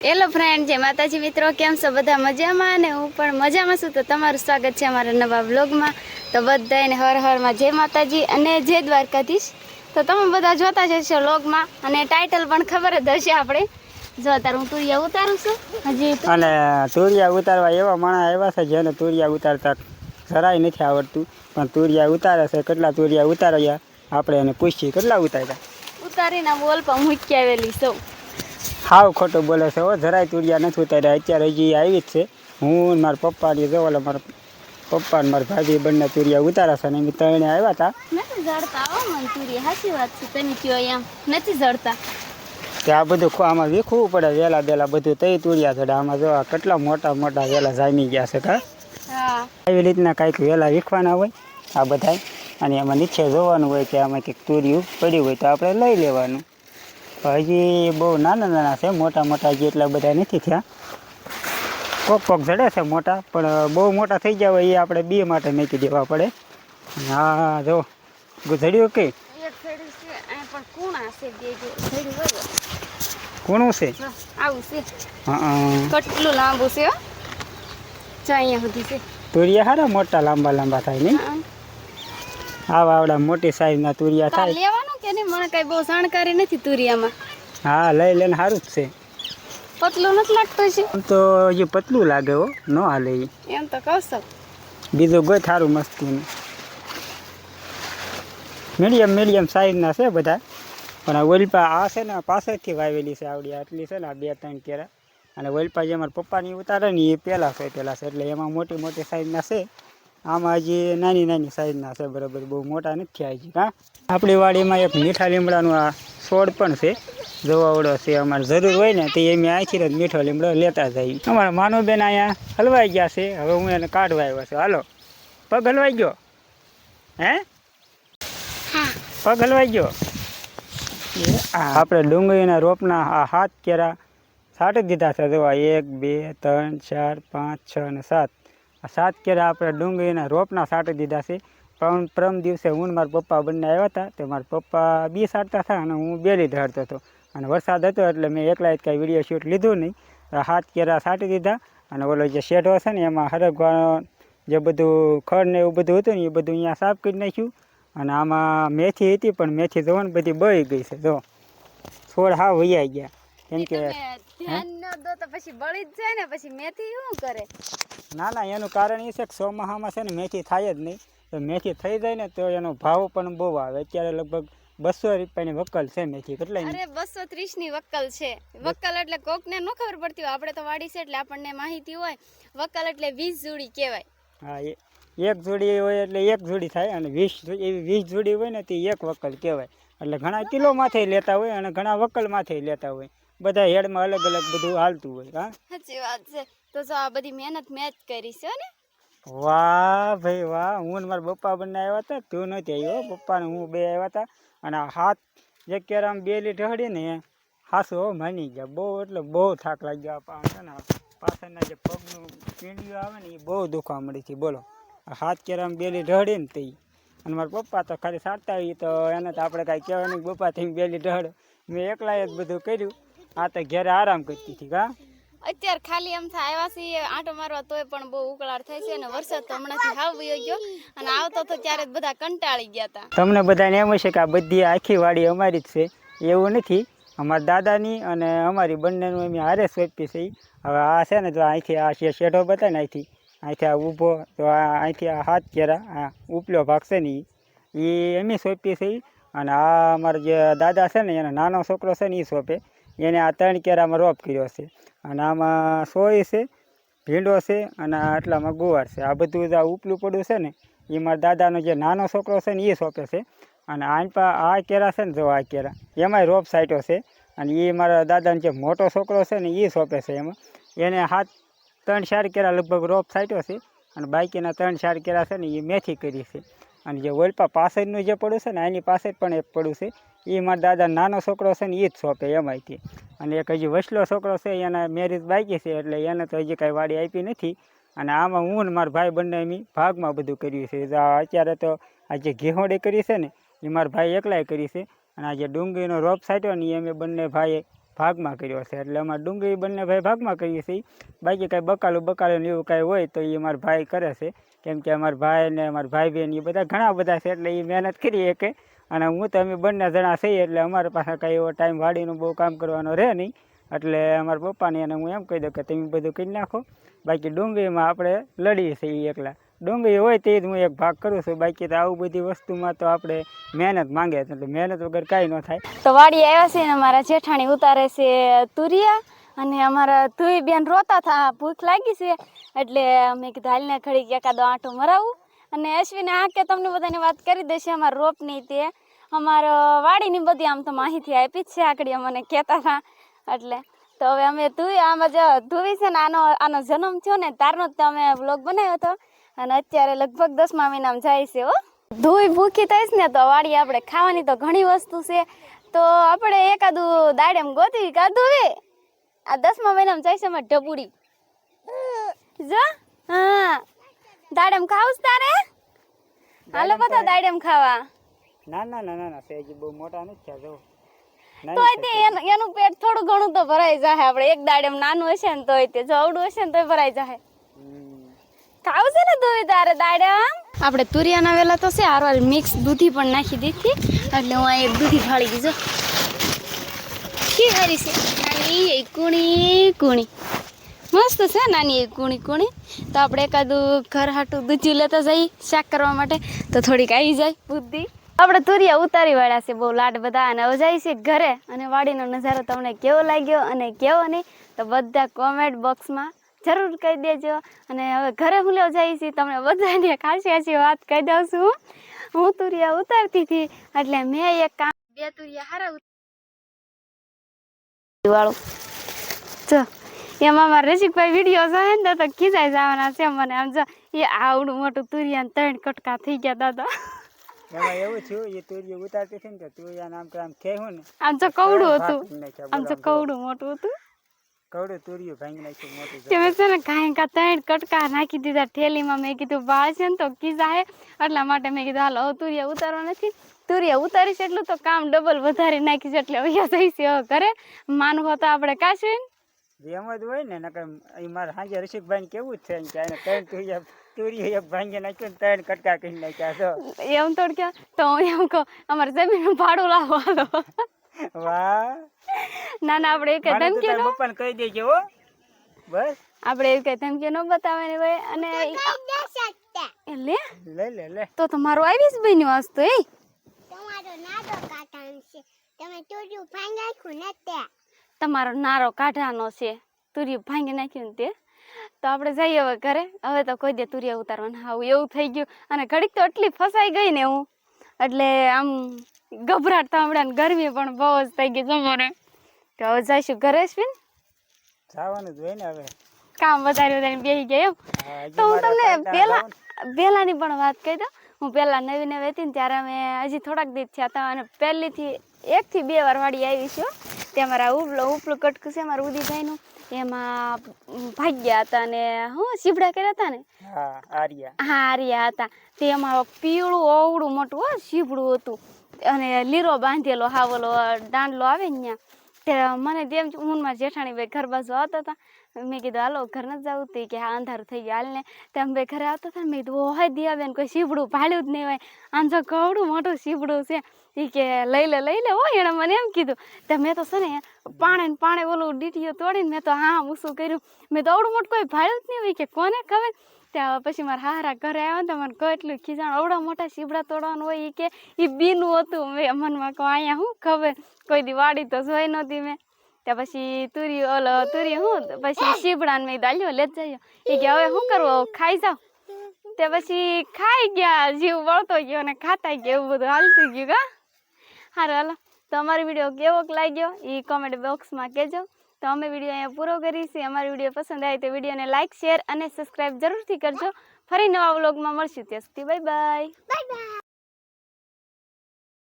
Hello friend જય માતાજી મિત્રો. કેમ છો? બધા મજામાં? અને હું પણ મજામાં છું. તો તમારું સ્વાગત છે અમારા નવા બ્લોગમાં તો બધાને હર હરમાં જય માતાજી અને જય દ્વારકાધીશ. તો તમે બધા જોતા જ હશો વ્લોગમાં. અને ટાઇટલ પણ ખબર જ હશે આપણે. જો અત્યારે હું તુરિયા ઉતારું છું. હજી અને તુરિયા ઉતારવા એવા માણસ આવ્યા છે જેને તુરિયા ઉતારતા જરાય નથી આવડતું. પણ તુરિયા ઉતારે છે. કેટલા તુરિયા ઉતાર્યા? આપણે એને પૂછીએ. કેટલા ઉતાર્યા? ઉતારીને બોલ પણ મૂકી આવેલી સૌ હાવ ખોટું બોલે છે હો જરાય તુરિયા નથી ઉતાર્યા. અત્યારે હજી આવી જ છે. હું મારા પપ્પાની જો ઓલા મારા પપ્પા ને મારા ભાભી બંને તુરિયા ઉતારા છે ને એમ ત્રણે આવ્યા હતા નથી જડતા હો મને તુરિયા સાચી વાત છે તમે કયો એમ. નથી જડતા. કે આ બધું આમાં વીખવું પડે વેલા બેલા બધું તઈ તુરિયા ચડે આમાં જો કેટલા મોટા મોટા વેલા જામી ગયા છે કા? આવી રીતના કાંઈક વેલા વીખવાના હોય આ બધા અને એમાં નીચે જોવાનું હોય કે આમાં કંઈક તુરિયું પડ્યું હોય તો આપણે લઈ લેવાનું. હજી બહુ નાના નાના છે મોટા મોટા હજી એટલા બધા નથી થયા. કોક કોક જડે છે મોટા પણ બહુ મોટા થઈ ગયા હોય એ આપણે બે માટે મેકી દેવા પડે. હા જો ગુજડ્યું કે? કૂણું છે કેટલું લાંબુ છે હો? અહીંયા સુધી છે. તુરિયા હારા મોટા લાંબા લાંબા થાય નહીં. આવા આવડા મોટી સાઈઝના તુરિયા થાય. લેવાનું કે નહીં? મને કઈ બહુ જાણકારી નથી તુરિયામાં. હા લઈ લઈને સારું જ છે. પતલું નથી લાગતું છે આમ તો હજી પતલું લાગે હો ન હાલે. એમ તો કહું છું. બીજું ગોય થારું મસ્તીનું. મીડિયમ મીડિયમ સાઈઝના છે બધા. પણ આ ઓલપા આ છે ને પાછળથી વાવેલી છે આવડી. આટલી છે ને આ બે ત્રણ કેરા. અને ઓલપા જે મારા પપ્પાની ઉતારે ને એ પહેલાં છે પહેલાં છે. એટલે એમાં મોટી મોટી સાઈઝના છે. આમાં હજી નાની નાની સાઈઝના છે બરાબર બહુ મોટા નથી હજી હા. આપણી વાડીમાં એક મીઠા લીમડાનું આ છોડ પણ છે જવાવડો છે અમારે જરૂર હોય ને તો એમ આખી જ મીઠો લીમડો લેતા જઈએ. અમારા માનવબેન અહીંયા હલવાઈ ગયા છે હવે હું એને કાઢવા આવ્યો છું. હાલો પગ હલવાઈ ગયો? હે? પગ હલવાઈ ગયો? આપણે ડુંગળીના રોપના આ હાથ કેરા છાંટી દીધા છે જોવા એક બે ત્રણ ચાર પાંચ છ અને સાત. સાત કેરા આપણે ડુંગળીના રોપના સાટી દીધા છે. પણ પ્રમ દિવસે હું મારા પપ્પા બંને આવ્યા હતા તો મારા પપ્પા બી સાટતા હતા અને હું બેલી ઢાળતો હતો. અને વરસાદ હતો એટલે મેં એકલા જ કાંઈ વીડિયો શૂટ લીધું નહીં. સાત હાથ કેરા સાટી દીધા અને ઓલો જે શેઢો છે ને એમાં હરગવાનો જે બધું ખડ ને એવું બધું હતું ને એ બધું અહીંયા સાફ કરી નાખ્યું. અને આમાં મેથી હતી પણ મેથી જોવો ને બધી બળી ગઈ છે જો. છોડ હા વૈયા ગયા. કેમ કે ધ્યાન ન દો તો પછી બળી જ જાય ને પછી મેથી શું કરે? ના ના એનું કારણ એ છે કે ચોમાસામાં છે ને મેથી થાય જ નહીં. તો મેથી થઈ જાય ને તો એનો ભાવ પણ બહુ આવે. અત્યારે લગભગ બસો રૂપિયાની વકલ છે મેથી. કેટલા અરે બસો ત્રીસની વક્કલ છે. વક્કલ એટલે કોક ને ખબર પડતી હોય. આપણે તો વાડી છે એટલે આપણને માહિતી હોય. વક્કલ એટલે વીસ જોડી કહેવાય. હા એ એક જોડી હોય એટલે એક જોડી થાય અને વીસ એવી વીસ જોડી હોય ને તે એક વકલ કહેવાય. એટલે ઘણા કિલો માથે લેતા હોય અને ઘણા વકલ માથે લેતા હોય. બધા હેડમાં અલગ અલગ બધું હાલતું હોય હા? સાચી વાત છે. તો જો આ બધી મહેનત મેં જ કરી છે ને. વાહ ભાઈ વાહ. હું ને મારા પપ્પા બંને આવ્યા હતા. તું નથી આવ્યો પપ્પા ને હું બે આવ્યા હતા. અને હાથ જે ક્યારે આમ બે લીટ હડી ને હાસુ માની ગયા. બહુ એટલે બહુ થાક લાગ્યો આ પા- છે ને પાછળના જે પગનું પીંડિયું આવે ને એ બહુ દુખવા મળી હતી. બોલો. હાથ કેરામ બેલી હળી ને તે અને મારા પપ્પા તો ખાલી સારતા આવી તો એને તો આપણે કાંઈ કહેવાય નહીં પપ્પા થઈ બે લીટ હળ મેં એકલાએ જ બધું કર્યું. આ તો ઘેરે આરામ કરતી હતી હા અત્યારે ખાલી એમ થાય આવ્યા છીએ, આંટો મારવા તોય પણ બહુ ઉકળાટ થાય છે અને વરસાદ તો હમણાંથી હાવ વયો ગયો અને આવતો તો ત્યારે બધા કંટાળી ગયા હતા તમને બધાને એમ હશે કે આ બધી આખી વાડી અમારી જ છે. એવું નથી. અમારા દાદાની અને અમારી બંનેનું એમ હારે સોંપી છે. હવે આ છે ને જો અહીંથી આ શેઢો બતાવે ને અહીંથી અહીંથી આ ઊભો, તો આ અહીંથી આ હાથ કેરા આ ઉપલો ભાગ છે ને એ એમની સોંપી છે. અને આ અમારા જે દાદા છે ને, એનો નાનો છોકરો છે ને એ સોંપે. એને આ ત્રણ કેરામાં રોપ કર્યો છે. અને આમાં સોય છે, ભીંડો છે અને આટલામાં ગુવાર છે. આ બધું જ આ ઉપલું પડ્યું છે ને, એ મારા દાદાનો જે નાનો છોકરો છે ને, એ સોંપે છે. અને આનપા આ કેરા છે ને, જો આ કેરા, એમાંય રોપ સાઈટો છે. અને એ મારા દાદાનો જે મોટો છોકરો છે ને, એ સોંપે છે એમાં. એને હાથ ત્રણ ચાર કેરા લગભગ રોપ સાઈટો છે. અને બાકીના ત્રણ ચાર કેરા છે ને, એ મેથી કરી છે. અને જે ઓલપા પાછળનું જે પડ્યું છે ને એની પાસે પણ એક પડ્યું છે. એ મારા દાદા નાનો છોકરો છે ને એ જ સોંપે આઈથી અને એક હજી વસલો છોકરો છે, એના મેરેજ બાકી છે, એટલે એને તો હજી કાંઈ વાડી આપી નથી. અને આમાં હું ને મારા ભાઈ બંને એમ ભાગમાં બધું કર્યું છે. અત્યારે તો આ જે ઘેહોડી કરી છે ને એ મારા ભાઈ એકલાય કરી છે. અને આ જે ડુંગળીનો રોપ સાટ્યો ને એ અમે બંને ભાઈએ ભાગમાં કર્યો છે. એટલે અમારે ડુંગળી બંને ભાઈ ભાગમાં કરીએ છીએ. બાકી કાંઈ બકાલું બકાલું એવું કાંઈ હોય તો એ અમારા ભાઈ કરે છે. કેમ કે અમારા ભાઈ ને અમારા ભાઈ બહેન એ બધા ઘણા બધા છે એટલે એ મહેનત કરી શકે. અને હું તો અમે બંને જણા છીએ એટલે અમારા પાસે કાંઈ એવો ટાઈમ વાડીનું બહુ કામ કરવાનો રહે નહીં. એટલે અમારા પપ્પાને અને હું એમ કહી દઉં કે તમે બધું કરી નાખો. બાકી ડુંગળીમાં આપણે લડીએ છીએ એકલા. ડુંગળી હોય તે જ હું એક ભાગ કરું છું. બાકી તો આવું બધી વસ્તુમાં તો આપણે મહેનત માંગે છે એટલે મહેનત વગર કાંઈ ન થાય. તો વાડી આવ્યા છે ને અમારા જેઠાણી ઉતારે છે તુરિયા અને અમારા ધુઈ બેન રોતા થા. ભૂખ લાગી છે. એટલે મેં કીધું, હાલને ખડી એકાદો આંટો મરાવું. અને અશ્વિને આ કે તમને બધાને વાત કરી દેશે અમારા રોપની તે. અમારા વાડીની બધી આમ તો માહિતી આપી જ છે આકડી મને કહેતા હતા એટલે તો હવે અમે ધુઈ, આમાં જ ધુવી છે ને આનો આનો જન્મ થયો ને, તારનો જ તો અમે બ્લોગ બનાવ્યો હતો. અને અત્યારે લગભગ દસમા મહિનામાં જાય છે હો. ધોઈ ભૂખી થઈશ ને તો વાડી આપણે ખાવાની તો ઘણી વસ્તુ છે. તો આપણે એકાદું દાડેમ ગોતી કાધું હે આ દસમા મહિનામાં જાય છે અમારે ઢબુડી. જો હા. દાડેમ ખાવું તારે? હાલો બધા દાડેમ ખાવા. ના ના ના ના સેજી બહુ મોટા નથી થયા જો. તોય તે એનું એનું પેટ થોડું ઘણું તો ભરાઈ જાય આપણે. એક દાડેમ નાનું હશે ને તોય તે. જો અવડું હશે ને તોય ભરાઈ જાય ખાવું છે ને દૂધ તારે દાડમ. આપણે તુરિયાના વેલા તો છે હારવાર મિક્સ દૂધી પણ નાખી દીધી. એટલે હું અહીં દૂધી ફાળી દીધો કે હારી છે? નાની એ કુણી કુણી. મસ્ત છે, નાની એ કુણી કુણી. તો આપણે એકાદું ઘર હાટું દૂધી લેતા જઈએ, શાક કરવા માટે. તો થોડીક આવી જાય બુદ્ધિ. આપણે તુરિયા ઉતારી વાળ્યા છે, બહુ લાડ બધા. અને હવે છે ઘરે. અને વાડીનો નજારો તમને કેવો લાગ્યો અને કેવો નહીં, તો બધા કોમેન્ટ બોક્સમાં જરૂર કહી દેજો. અને હવે ઘરે હું લેવા જઈ છીએ તમને બધાને ખાસી ખાસી વાત કહી દઉં છું. હું તુરિયા ઉતારતી હતી એટલે મેં એક કામ બે તુરિયા હારા વાળું. જો એમાં મારા રસિકભાઈ વીડિયો જોયે ને તો ખીચાઈ જવાના છે મને. આમ જો એ આવડું મોટું તુરિયા ને ત્રણ કટકા થઈ ગયા દાદા. એમાં એવું થયું એ તુરિયું ઉતારતી હતી ને તો તુરિયાને આમ કે આમ ખેવું ને. આમ તો કવડું હતું. આમ તો કવડું મોટું હતું. કવડું તુરિયું ભાંગી નાખ્યું મોટું તે છે ને કાંઈ કા ત્રણ કટકા નાખી દીધા ઠેલીમાં. મેં કીધું બાળ છે ને તો કીધા હે એટલા માટે મેં કીધું હાલો તુરિયા ઉતારવા નથી. તુરિયા ઉતારીશ એટલું તો કામ ડબલ વધારે નાખીશ એટલે જઈશ ઘરે. માનવો તો આપણે કાશું જે એમ જ હોય ને નકર એ મારા સાંજે રસિકભાઈ કેવું જ છે કે ત્રણ તુરિયા એક ભાંગી નાખ્યું ત્રણ કટકા કરી નાખ્યા તો. એમ થોડ કે તો હું એમ કહું અમારે જમીનનું ભાડું લાવો હાલો. વાહ. ના ના આપણે એક ધમકી નો પણ કહી દેજો હો. બસ. આપણે એક ધમકી નો બતાવવાની હોય અને લે. લે લે લે. તો તમારો આવીશ બન્યું વાસ્તુ એ. તમારો નાનો કાકાનો છે. તમે ચોર્યું ભાંગ નાખ્યું ને તે. તમારો નારો કાઢવાનો છે. તુરિયું ભાંગી નાખ્યું ને તે. તો આપણે જઈએ હવે ઘરે. હવે તો કોઈ દે તુરિયા ઉતારવાના. આવું એવું થઈ ગયું. અને ઘડીક તો એટલી ફસાઈ ગઈ ને હું. એટલે આમ ગભરાટ થાંભળ્યા ને ગરમી પણ બહુ જ થઈ ગઈ જમવાને તો હવે જઈશું ઘરે જ ને જવાનું જ હોય ને હવે. કામ વધારે વધારે બેસી ગયા એમ? તો હું તમને પહેલા પહેલાની પણ વાત કહી દઉં. હું પહેલાં નવી નવી હતી ને ત્યારે અમે હજી થોડાક દિવસ થયા હતા. અને પહેલીથી એકથી બે વાર વાડી આવી છું તે અમારા ઉપલો ઉપલું કટકું છે અમારું ઉદયભાઈનું. એમાં ભાગ્યા હતા ને હું સીબડા કર્યા હતા ને? હા આર્યા. હા આર્યા હતા. તે અમારો પીળું ઓવડું મોટું હો સીબડું હતું. અને લીરો બાંધેલો, હાવલો, દાંડલો આવે ત્યાં. તે મને તેમ હું મારા જેઠાણી ભાઈ ઘર બાજુ આવતા હતા. મેં કીધું, હાલો, ઘર નથી જવું. તે કે, હા, અંધારું થઈ ગયું. હાલ ને તેમ ભાઈ ઘરે આવતા હતા મેં કીધું ઓહે દિયાબેન કોઈ સીબડું ભાડ્યું જ નહીં હોય. આમ તો કવડું મોટું સીબડું છે એ કે, લઈ લે લઈ લે. હોય એણે મને એમ કીધું, તે મેં તો છે ને, પાણે ને પાણે ઓલું ડીટીઓ તોડીને મેં તો હા, હું શું કર્યું. મેં તો આવડું મોટું કોઈ ભાડ્યું જ નહીં હોય. કે, કોને ખબર? ત્યાં પછી મારા હારા ઘરે આવ્યા ને મને કેટલું ખીજાણ. આવડા મોટા સીબડા તોડવાનું હોય એ કે એ બીનું હતું. મેં મનમાં કહું, અહીંયા શું ખબર? કોઈ દી વાડી તો જોઈ નહોતી મેં. ત્યાં પછી તુરી, ઓલો તુરી હું, પછી સીબડાને મેં દાલ્યો, લેત જઈએ એ કે, હવે શું કરવું? ખાઈ જાવ તે પછી ખાઈ ગયા, જીવ વળતો ગયો અને ખાતા ગયા, એવું બધું હાલતું ગયું કા સારું હાલો. તો વીડિયો કેવો લાગ્યો? એ કોમેન્ટ બોક્સમાં કહેજો તો અમે વીડિયો અહીંયા પૂરો કરીશું. અમારી વીડિયો પસંદ આવે તો વિડીયોને લાઇક શેર અને સબસ્ક્રાઈબ જરૂરથી કરજો. ફરી નવા વ્લોગમાં મળશું. ત્યાં સુધી બાય બાય બાય બાય